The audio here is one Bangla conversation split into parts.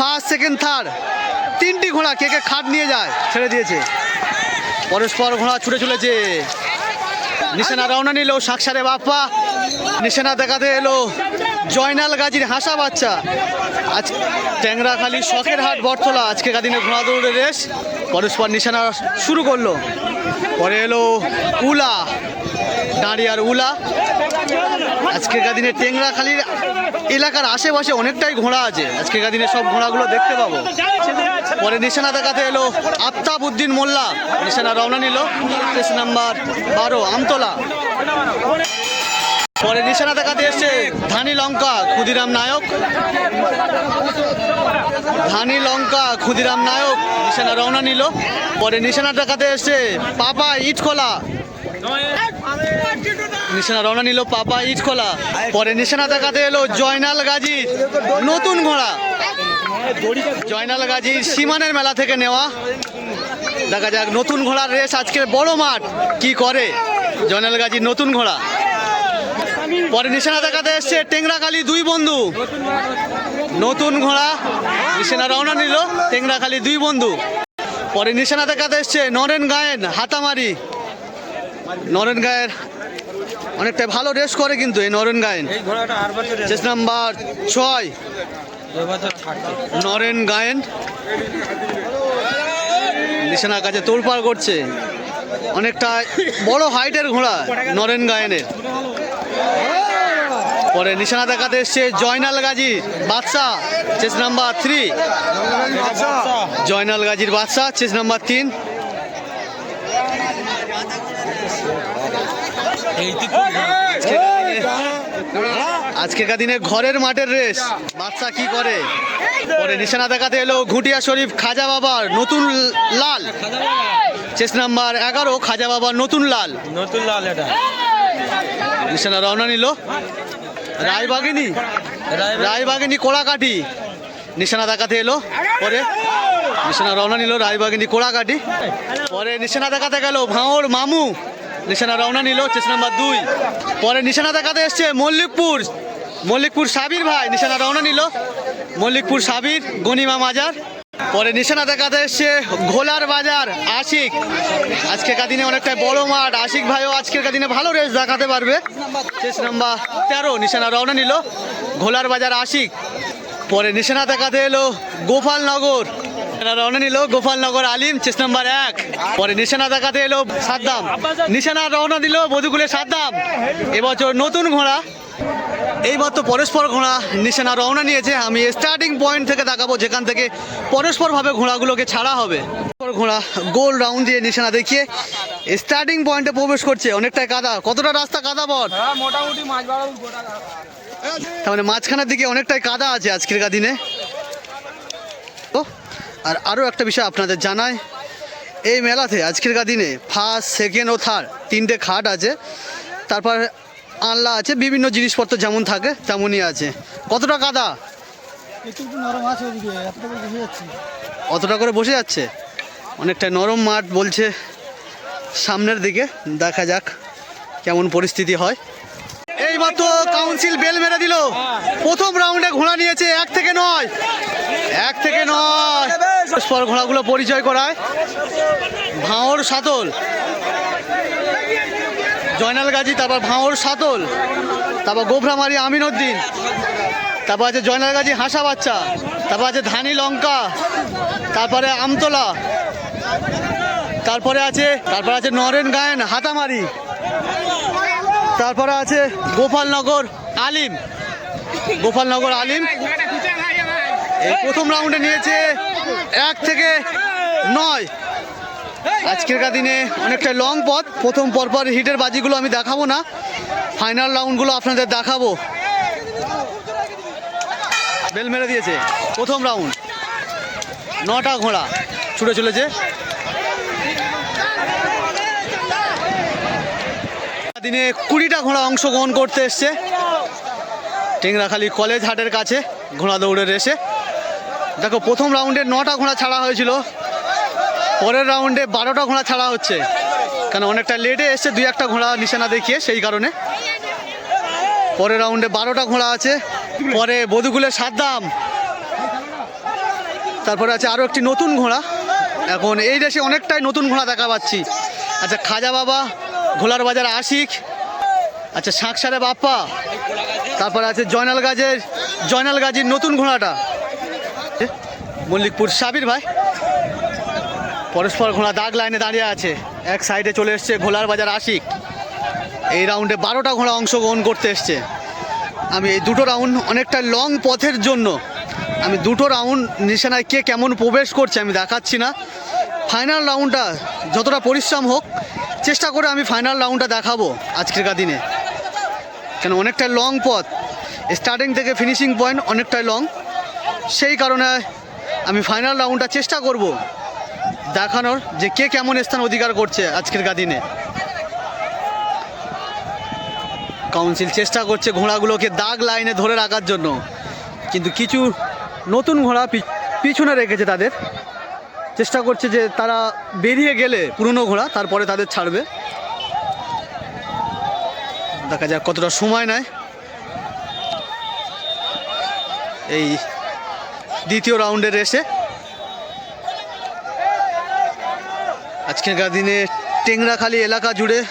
ফার্স্ট সেকেন্ড থার্ড তিনটি ঘোড়া কে কে খাট নিয়ে যায়, ছেড়ে দিয়েছে। পরস্পর ঘোড়া ছুটে চলেছে। নিশানা রওনা নিল সাকসারে বাপ্পা। নিশানা দেখাতে এলো জয়নাল গাজীর হাসা বাচ্চা। আজ ট্যাংরাখালি শখের হাট বটতলা, আজকে দিনে ঘোড়া দৌড়ের রেস পরস্পর নিশানা শুরু করল। পরে এলো উলা, দাঁড়িয়ার উলা। আজকের দিনে টেংরাখালির এলাকার আশেপাশে অনেকটাই ঘোড়া আছে। আজকের দিনে সব ঘোড়াগুলো দেখতে পাবো। পরে নিশানা দেখাতে এলো আফতাব উদ্দিন মোল্লা। নিশানা রওনা নিল। কেস নাম্বার বারো, আমতলা। পরে নিশানা দেখাতে এসছে ধানি লঙ্কা, ক্ষুদিরাম নায়ক। ধানি লঙ্কা, ক্ষুদিরাম নায়ক। নিশানা রওনা নিল। পরে নিশানা দেখাতে এসছে পাপা ইটখোলা নিশানা রওনা নিল পাপা ইটখোলা পরে নিশানা দেখাতে এলো জয়নাল গাজী। নতুন ঘোড়া। জয়নাল গাজী সীমানের মেলা থেকে নেওয়া। দেখা যাক নতুন ঘোড়ার রেস আজকের বড় মাঠ কি করে। জয়নাল গাজীর নতুন ঘোড়া। পরে নিশানা দেখাতে এসছে টেংরাখালি দুই বন্ধু। নতুন ঘোড়া। নিশানা রওনা নিল টেংরাখালি দুই বন্ধু। পরে নিশানা দেখাতে এসছে নরেন গায়েন হাতামারি। নরেন গায়ের অনেকটা ভালো রেস করে কিন্তু এই নরেন গায়েন এই ঘোড়াটা আর বছর চেস নাম্বার ছয়। নরেন গায়েন নিশানার কাছে তোলপাড় করছে। অনেকটা বড় হাইটের ঘোড়া নরেন গায়েনের পরে নিশানা দেখাতে এসছে জয়নাল গাজী বাদশাহ চেস নাম্বার থ্রি জয়নাল গাজীর বাদশাহ। চেস নাম্বার তিন। আজকের দিনে ঘরের মাঠের রেস বাচ্চা কি করে? পরে নিশানা দেখাতে এলো ঘুটিয়া শরীফ খাজা বাবার নতুন লাল। চেস নাম্বার এগারো খাজা বাবার নতুন লাল। নতুন লাল এটা। নিশানা রওনা নিল। রায়বাগিনী। রায়বাগিনী। কোড়াকাঠি। নিশানা দেখাতে এলো। পরে নিশানা রওনা নিল রায়বাগিনী কোড়াকাঠি। পরে নিশানা দেখাতে গেল ভাঁড় মামু। নিশানা রওনা নিল, চেস নাম্বার দুই। পরে নিশানা দেখাতে এসছে মল্লিকপুর। মল্লিকপুর সাবির ভাই, নিশানা রওনা নিল। মল্লিকপুর সাবির, গনিমা মাজার। পরে নিশানা দেখাতে এসছে ঘোলার বাজার, আশিক। আজকের দিনে অনেকটা বড় মাঠ। আশিক ভাইও আজকের দিনে ভালো রেস দেখাতে পারবে। চেস নাম্বার তেরো, নিশানা রওনা নিল। ঘোলার বাজার, আশিক। পরে নিশানা দেখাতে এলো গোপালনগর। রওনা নিল, গোপালনগর আলিম, চেস এক। পরে নিশানা দেখাতে এলো সাদ্দাম। নিশানা রওনা দিল বধুকুলে সাদ্দাম। এবছর নতুন ঘোড়া। তো পরস্পর ঘোড়া নিশানা রওনা নিয়েছে। আমি স্টার্টিং পয়েন্ট থেকে দেখাবো যেখান থেকে পরস্পরভাবে ঘোড়াগুলোকে ছাড়া হবে। ঘোড়া গোল রাউন্ড দিয়ে নিশানা দেখিয়ে স্টার্টিং পয়েন্টে প্রবেশ করছে। অনেকটাই কাদা। কতটা রাস্তা কাদা হ্যাঁ মোটামুটি তার মানে মাঝখানের দিকে অনেকটাই কাদা আছে আজকের দিনে। তো আর আরও একটা বিষয় আপনাদের জানাই এই মেলাতে আজকের দিনে ফার্স্ট সেকেন্ড ও থার্ড তিনটে খাট আছে তারপর আনলা আছে বিভিন্ন জিনিসপত্র যেমন থাকে তেমনই আছে। কতটা কাদা? অতটা করে বসে যাচ্ছে? অনেকটা নরম মাঠ বলছে সামনের দিকে দেখা যাক কেমন পরিস্থিতি হয়। তো কাউন্সিল বেল মেরে দিল। প্রথম রাউন্ডে ঘোড়া নিয়েছে এক থেকে নয়। এক থেকে নয়। পর ঘোড়াগুলো পরিচয় করায়। ভাঁড় সাতল। জয়নাল গাজী, তারপর ভাঁড় সাতল। তারপর গোভরামারি আমিনউদ্দিন। তারপর আছে জয়নাল গাজী হাসা বাচ্চা। তারপর আছে ধানি লঙ্কা। তারপরে আমতলা। তারপরে আছে তারপরে আছে নরেন গায়েন হাতামারি। তারপরে আছে গোপালনগর আলিম। গোপালনগর আলিম। এই প্রথম রাউন্ডে নিয়েছে এক থেকে নয়। আজকেরকার দিনে অনেকটা লং পথ। প্রথম পরপর হিটের বাজিগুলো আমি দেখাবো না। ফাইনাল রাউন্ডগুলো আপনাদের দেখাবো। বেল মেরে দিয়েছে। প্রথম রাউন্ড। নটা ঘোড়া ছুটে চলেছে। দিনে কুড়িটা ঘোড়া অংশগ্রহণ করতে এসছে। টেংরাখালি কলেজ হাটের কাছে ঘোড়া দৌড়ের রেসে দেখো, প্রথম রাউন্ডে নটা ঘোড়া ছাড়া হয়েছিল। পরের রাউন্ডে বারোটা ঘোড়া ছাড়া হচ্ছে। কেন, অনেকটা লেটে এসছে, দুই একটা ঘোড়া নিশানা দেখিয়ে, সেই কারণে। পরের রাউন্ডে বারোটা ঘোড়া আছে। পরে বধুকুলের সাদ্দাম। তারপরে আছে আরও একটি নতুন ঘোড়া। এখন এই দেশে অনেকটাই নতুন ঘোড়া দেখা পাচ্ছি। আচ্ছা খাজা বাবা ঘোলার বাজার আশিক। আচ্ছা শাঁকসারে বাপ্পা। তারপরে আছে জয়নাল গাজের জয়নাল গাজীর নতুন ঘোড়াটা। মল্লিকপুর সাবির ভাই। পরস্পর ঘোড়া দাগ লাইনে দাঁড়িয়ে আছে। এক সাইডে চলে এসছে ঘোলার বাজার আশিক। এই রাউন্ডে বারোটা ঘোড়া অংশগ্রহণ করতে এসছে। আমি এই দুটো রাউন্ড অনেকটা লং পথের জন্য, আমি দুটো রাউন্ড নিশানায় কে কেমন প্রবেশ করছে আমি দেখাচ্ছি না। ফাইনাল রাউন্ডটা যতটা পরিশ্রম হোক, চেষ্টা করে আমি ফাইনাল রাউন্ডটা দেখাবো আজকেরকার দিনে। কেন অনেকটা লং পথ। স্টার্টিং থেকে ফিনিশিং পয়েন্ট অনেকটাই লং সেই কারণে আমি ফাইনাল রাউন্ডটা চেষ্টা করব দেখানোর যে কে কেমন স্থান অধিকার করছে আজকের দিনে। কাউন্সিল চেষ্টা করছে ঘোড়াগুলোকে দাগ লাইনে ধরে রাখার জন্য। কিন্তু কিছু নতুন ঘোড়া পিছনে রেখেছে তাদের। চেষ্টা করছে যে তারা বেরিয়ে গেলে পুরনো ঘোড়া, তারপরে তাদের ছাড়বে। দেখা যাক কতটা সময় নেয়। এই দ্বিতীয় রাউন্ডের রেসে। আজকেরকার দিনে টেংরাখালি এলাকা জুড়ে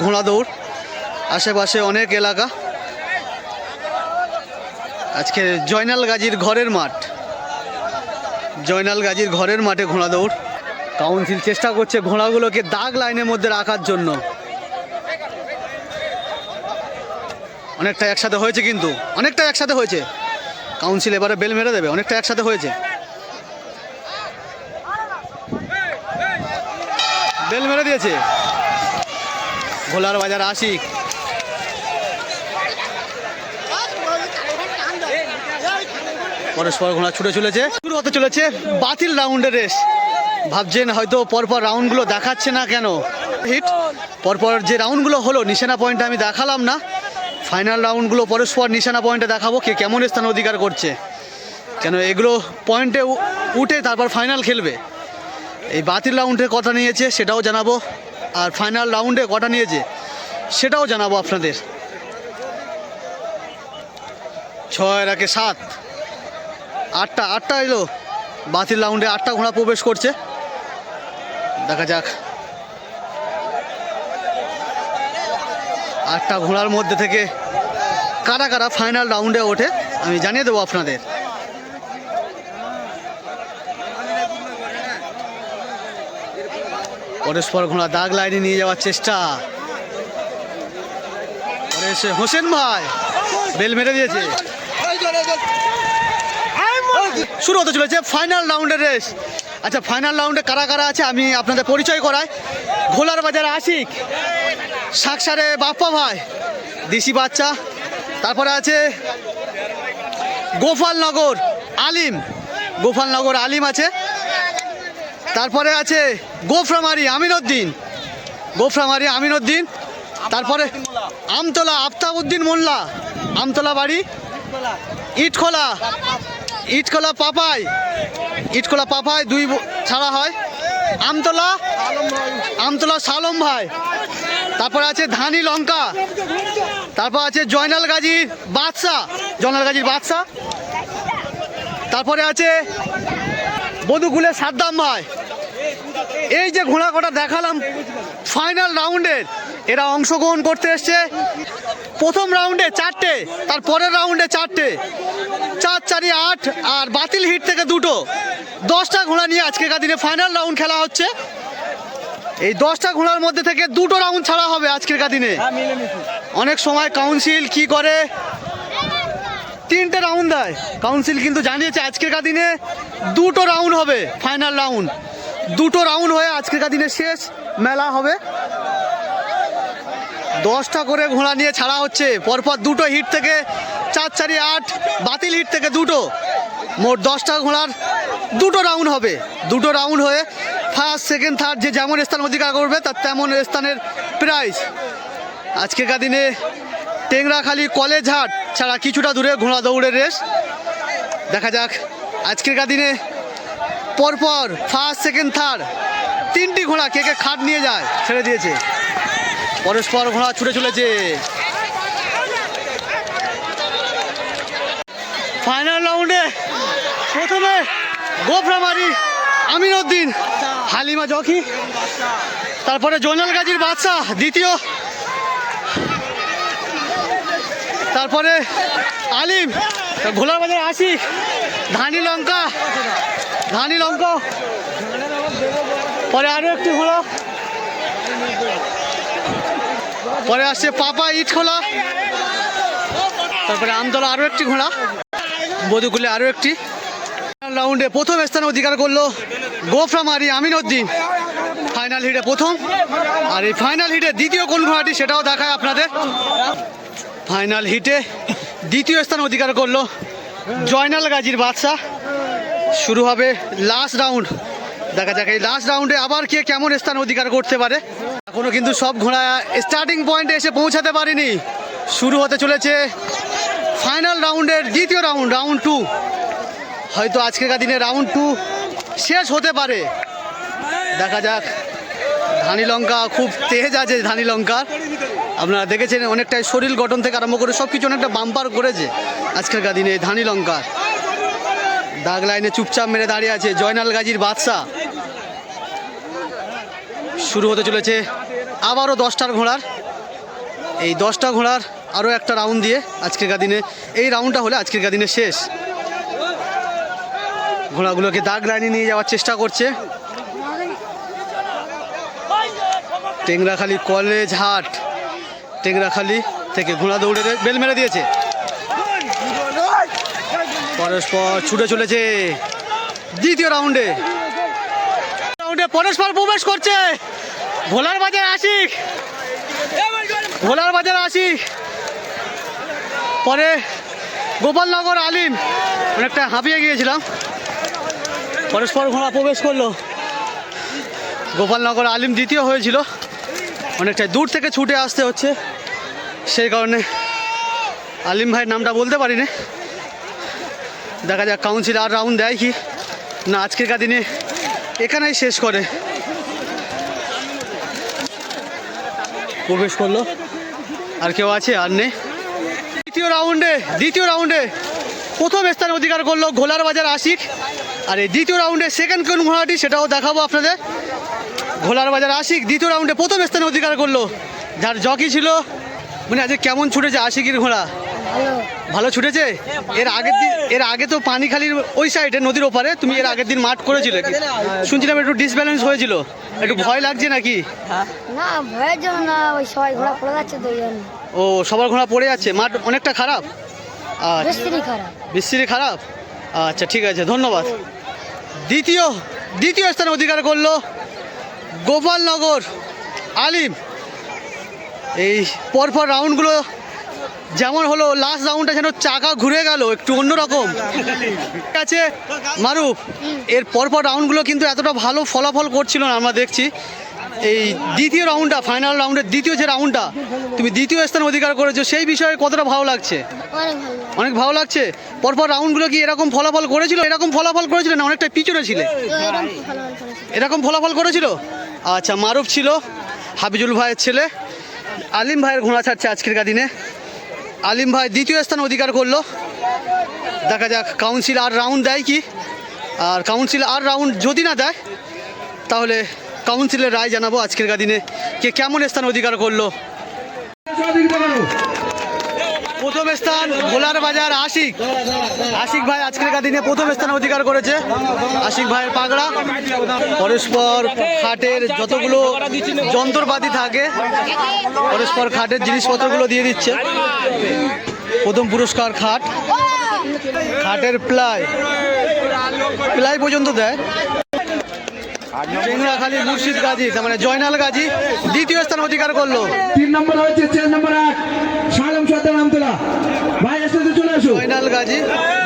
ঘোড়া দৌড়, আশেপাশে অনেক এলাকা। আজকে জয়নাল গাজীর ঘরের মাঠ। জয়নাল গাজীর ঘরের মাঠে ঘোড়া দৌড়। কাউন্সিল চেষ্টা করছে ঘোড়াগুলোকে দাগ লাইনের মধ্যে রাখার জন্য। অনেকটা একসাথে হয়েছে কিন্তু, অনেকটা একসাথে হয়েছে। কাউন্সিল এবারে বেল মেরে দেবে, অনেকটা একসাথে হয়েছে। বেল মেরে দিয়েছে। ভোলার বাজার আশিক। পরস্পর ঘোড়া ছুটে চলেছে। শুরু হতে চলেছে বাতিল রাউন্ডের রেস। ভাবছেন হয়তো পরপর রাউন্ডগুলো দেখাচ্ছে না কেন? হিট পরপর যে রাউন্ডগুলো হলো, নিশানা পয়েন্টে আমি দেখালাম না। ফাইনাল রাউন্ডগুলো পরস্পর নিশানা পয়েন্টে দেখাবো কে কেমন স্থান অধিকার করছে। কেন এগুলো পয়েন্টে উঠে তারপর ফাইনাল খেলবে। এই বাতিল রাউন্ডে কটা নিয়েছে সেটাও জানাব, আর ফাইনাল রাউন্ডে কটা নিয়েছে সেটাও জানাব আপনাদের। ছয় রাখে সাত, আটটা আটটা এলো। বাতিল রাউন্ডে আটটা ঘোড়া প্রবেশ করছে। দেখা যাক। আটটা ঘোড়ার মধ্যে থেকে কারা কারা ফাইনাল রাউন্ডে ওঠে, আমি জানিয়ে দেবো আপনাদের। পরস্পর ঘোড়া দাগ লাইনে নিয়ে যাওয়ার চেষ্টা। হোসেন ভাই, বেল মেরে দিয়েছে। শুরু হতে চলেছে ফাইনাল রাউন্ডের রেস আচ্ছা ফাইনাল রাউন্ডে কারা কারা আছে আমি আপনাদের পরিচয় করাই। ঘোলার বাজারে আশিক। সাকসারে বাপ্পা ভাই, দেশি বাচ্চা। তারপরে আছে গোপালনগর আলিম। গোপালনগর আলিম আছে। তারপরে আছে গোফরামারি, আমিনউদ্দিন। গোফরামারি, আমিনউদ্দিন। তারপরে আমতলা, আফতাবউদ্দিন মোল্লা। আমতলা বাড়ি, ইটখোলা। ইটখোলা পাপাই। ইটখোলা পাপাই দুই ছাড়া হয়। আমতলা আমতলা সালম ভাই। তারপর আছে ধানি লঙ্কা। তারপর আছে জয়নাল গাজীর বাদশা জয়নাল গাজীর বাদশা তারপরে আছে বধুকুলের সাদ্দাম ভাই। এই যে ঘোড়া কটা দেখালাম ফাইনাল রাউন্ডের এরা অংশগ্রহণ করতে এসছে। প্রথম রাউন্ডে চারটে, তার পরের রাউন্ডে চারটে। চার, চারি, আট আর বাতিল হিট থেকে দুটো। দশটা ঘোড়া নিয়ে আজকেকার দিনে ফাইনাল রাউন্ড খেলা হচ্ছে। এই দশটা ঘোড়ার মধ্যে থেকে দুটো রাউন্ড ছাড়া হবে আজকেরকার দিনে। অনেক সময় কাউন্সিল কি করে? তিনটে রাউন্ড দেয়। কাউন্সিল কিন্তু জানিয়েছে আজকেরকার দিনে দুটো রাউন্ড হবে ফাইনাল রাউন্ড। দুটো রাউন্ড হয়ে আজকেরকার দিনে শেষ মেলা হবে। দশটা করে ঘোড়া নিয়ে ছাড়া হচ্ছে। পরপর দুটো হিট থেকে চার চারি আট বাতিল হিট থেকে দুটো। মোট দশটা ঘোড়ার দুটো রাউন্ড হবে। দুটো রাউন্ড হয়ে ফার্স্ট সেকেন্ড থার্ড যে যেমন স্থান অধিকার করবে, তার তেমন স্থানের প্রাইজ আজকেরকার দিনে টেংরাখালি কলেজ হাট ছাড়া কিছুটা দূরে ঘোড়া দৌড়ের রেস দেখা যাক আজকেরকার দিনে পরপর ফার্স্ট সেকেন্ড থার্ড তিনটি ঘোড়া কে কে খাট নিয়ে যায়, ছেড়ে দিয়েছে। পরস্পর ঘোড়া ছুটে চলেছে। ফাইনাল রাউন্ডে প্রথমে গোফরামারি আমিন উদ্দিন হালিমা জকি, তারপরে জোনাল গাজীর বাদশাহ, দ্বিতীয়। তারপরে আলিম, ভোলার বাজার আশিক, ধানি লঙ্কা ধানি লঙ্কা। পরে আরও একটি ঘোড়া পরে আসছে পাপা ইট খোলা। তারপরে আমতলা আরও একটি ঘোড়া। বধুকুলে আরও একটি। রাউন্ডে প্রথম স্থান অধিকার করল গোফরামারি আমিন উদ্দিন ফাইনাল হিটে প্রথম। আর এই ফাইনাল হিটে দ্বিতীয় কোন ঘোড়াটি সেটাও দেখায় আপনাদের। ফাইনাল হিটে দ্বিতীয় স্থান অধিকার করল জয়নাল গাজীর বাদশাহ। শুরু হবে লাস্ট রাউন্ড দেখা যাক, এই লাস্ট রাউন্ডে আবার কে কেমন স্থান অধিকার করতে পারে। এখনও কিন্তু সব ঘোড়া স্টার্টিং পয়েন্টে এসে পৌঁছাতে পারেনি। শুরু হতে চলেছে ফাইনাল রাউন্ডের দ্বিতীয় রাউন্ড রাউন্ড টু হয়তো আজকের দিনে রাউন্ড টু শেষ হতে পারে। দেখা যাক। ধানি লঙ্কা খুব তেজ আছে ধানি লঙ্কার। আপনারা দেখেছেন অনেকটাই শরীর গঠন থেকে আরম্ভ করে সব কিছু অনেকটা বাম্পার করেছে আজকের দিনে ধানি লঙ্কার। দাগ লাইনে চুপচাপ মেরে দাঁড়িয়ে আছে জয়নাল গাজীর বাদশা। শুরু হতে চলেছে আবারও দশটার ঘোড়ার। এই দশটা ঘোড়ার আরও একটা রাউন্ড দিয়ে আজকের দিনে, এই রাউন্ডটা হলে আজকের দিনে শেষ। ঘোড়াগুলোকে দাগ লাইনে নিয়ে যাওয়ার চেষ্টা করছে। টেংরাখালি কলেজ হাট, টেংরাখালি থেকে ঘোড়া দৌড়ে বেল মেরে দিয়েছে। পরস্পর ছুটে চলেছে দ্বিতীয় রাউন্ডে। রাউন্ডে পরস্পর প্রবেশ করছে। ভোলার বাজার আশিক। ভোলার বাজার আশিক। পরে গোপালনগর আলিম। অনেকটা হাঁপিয়ে গিয়েছিলাম। পরস্পর ঘোড়া প্রবেশ করল। গোপালনগর আলিম দ্বিতীয় হয়েছিল। অনেকটা দূর থেকে ছুটে আসতে হচ্ছে। সেই কারণে আলিম ভাইয়ের নামটা বলতে পারিনি। দেখা যাক কাউন্সিল আর রাউন্ড দেয় কি। না আজকের দিনে এখানেই শেষ করে। প্রবেশ করল। আর কেউ আছে? আর নেই। দ্বিতীয় রাউন্ডে দ্বিতীয় রাউন্ডে প্রথম স্থান অধিকার করল ঘোলার বাজার আশিক। আর এই দ্বিতীয় রাউন্ডে সেকেন্ড কোন ঘোড়াটি সেটাও দেখাবো আপনাদের। ঘোলার বাজার আশিক দ্বিতীয় রাউন্ডে প্রথম স্থানে অধিকার করল। যার জকি ছিল মানে আজকে কেমন ছুটেছে আশিকের ঘোড়া? ভালো ছুটেছে? এর আগের দিন এর আগে তো পানিখালির ওই সাইডে নদীর ওপারে তুমি এর আগের দিন মাঠ করেছিলে। শুনছিলাম একটু ডিসব্যালেন্স হয়েছিল। একটু ভয় লাগছে নাকি? না ভয়ের জন্য না ওই সবাই ঘোড়া পড়ে যাচ্ছে তো ও সবার ঘোড়া পড়ে যাচ্ছে। মাঠ অনেকটা খারাপ? আচ্ছা বেশি খারাপ। খারাপ? আচ্ছা ঠিক আছে, ধন্যবাদ। দ্বিতীয় দ্বিতীয় স্থান অধিকার করল গোপালনগর আলিম। এই পরপর রাউন্ডগুলো যেমন হলো লাস্ট রাউন্ডটা যেন চাকা ঘুরে গেল, একটু অন্যরকম। ঠিক আছে মারুফ, এর পরপর রাউন্ডগুলো কিন্তু এতটা ভালো ফলাফল করছিল না, আমরা দেখছি। এই দ্বিতীয় রাউন্ডটা ফাইনাল রাউন্ডের দ্বিতীয় যে রাউন্ডটা তুমি দ্বিতীয় স্থান অধিকার করেছ সেই বিষয়ে কতটা ভালো লাগছে? অনেক ভালো লাগছে। পরপর রাউন্ডগুলো কি এরকম ফলাফল করেছিল? এরকম ফলাফল করেছিল না অনেকটা পিছনে ছিলে? এরকম ফলাফল করেছিল। আচ্ছা মারুফ ছিল হাবিজুল ভাইয়ের ছেলে। আলিম ভাইয়ের ঘোড়া ছাড়ছে আজকের দিনে। আলিম ভাই দ্বিতীয় স্থান অধিকার করল। দেখা যাক কাউন্সিল আর রাউন্ড দেয় কি? আর কাউন্সিল আর রাউন্ড যদি না দেয় তাহলে কাউন্সিলের রায় জানাব আজকের দিনে। কে কেমন স্থান অধিকার করল? প্রথম স্থান ভোলার বাজার আশিক। আশিক ভাই আজকের দিনে প্রথম স্থান অধিকার করেছে। আশিক ভাইয়ের পাগড়া। পরস্পর খাটের যতগুলো যন্ত্রপাতি থাকে, পরস্পর খাটের জিনিসপত্রগুলো দিয়ে দিচ্ছে। প্রথম পুরস্কার খাট। খাটের প্লাই। প্লাই পর্যন্ত দেয়। মুর্শিদ গাজী তার মানে জয়নাল গাজী দ্বিতীয় স্থান অধিকার করল। তিন নম্বর হচ্ছে চেঞ্জ নম্বর এক সালাম সর্দার নামতলা ভাই আসতে চলে আসো। জয়নাল গাজী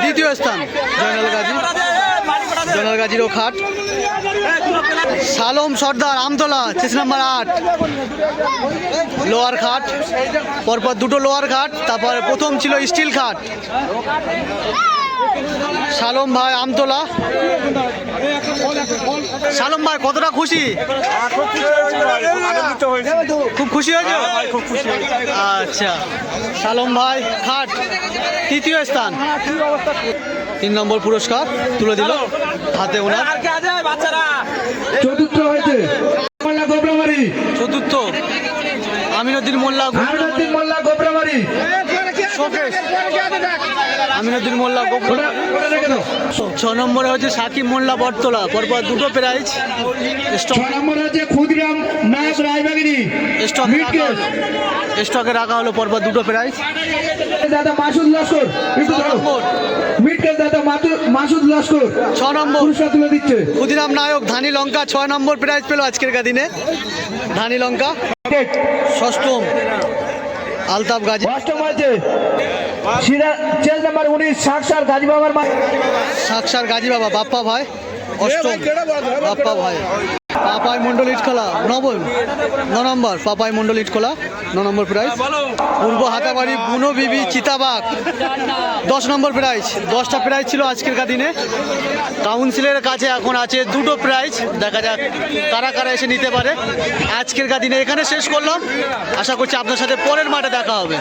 দ্বিতীয় স্থান জয়নাল গাজী। জয়নাল গাজীরও খাট। সালম সর্দার আমতলা চেস নাম্বার আট। লোয়ার খাট পরপর দুটো লোয়ার খাট তারপর প্রথম ছিল স্টিল খাট। সালম ভাই আমতলা। সালম ভাই কতটা খুশি? খুব খুশি হয়েছে? আচ্ছা। সালম ভাই খাট তৃতীয় স্থান। তিন নম্বর পুরস্কার তুলে দিল হাতে ওনার। চতুর্থ হয়েছে। চতুর্থ। আমিনুদ্দিন মোল্লা আমিনুদ্দিন মোল্লা গোবরামারি। আমিনুদ্দিন মোল্লা ছ নম্বরে হচ্ছে সাকিব মোল্লা বটতলা। পরপর দুটো প্রাইজ। নম্বর হচ্ছে ক্ষুদিরাম নায়ক স্টকে রাখা মিটকেল হলো। স্টকে রাখা হলো পরপর দুটো প্রাইজ। দাদা মাসুদ লস্কর। দাদা মাতু- মাসুদ লস্কর। ছ নম্বর। পুরস্কার তুলে দিচ্ছে। ক্ষুদিরাম নায়ক ধানি লঙ্কা ছয় নম্বর প্রাইজ পেল আজকের দিনে। ধানি লঙ্কা। ষষ্ঠম। আলতাফ গাজী। অষ্টম সিরা চেঞ্জ নাম্বার উনিশ সাকসার গাজী বাবার মা সাকসার গাজী বাবা বাপ্পা ভাই অষ্টম। বাপ্পা ভাই। পাপাই মন্ডল ইটখোলা নবম। ন নম্বর পাপাই মন্ডল ইটখোলা ন নম্বর প্রাইজ। পূর্ব হাতাবাড়ি বুনো বিবি চিতাবাগ দশ নম্বর প্রাইজ। দশটা প্রাইজ ছিল আজকের দিনে। কাউন্সিলের কাছে এখন আছে দুটো প্রাইজ। দেখা যাক কারা কারা এসে নিতে পারে। আজকের দিনে এখানে শেষ করলাম। আশা করছি আপনার সাথে পরের মাঠে দেখা হবে।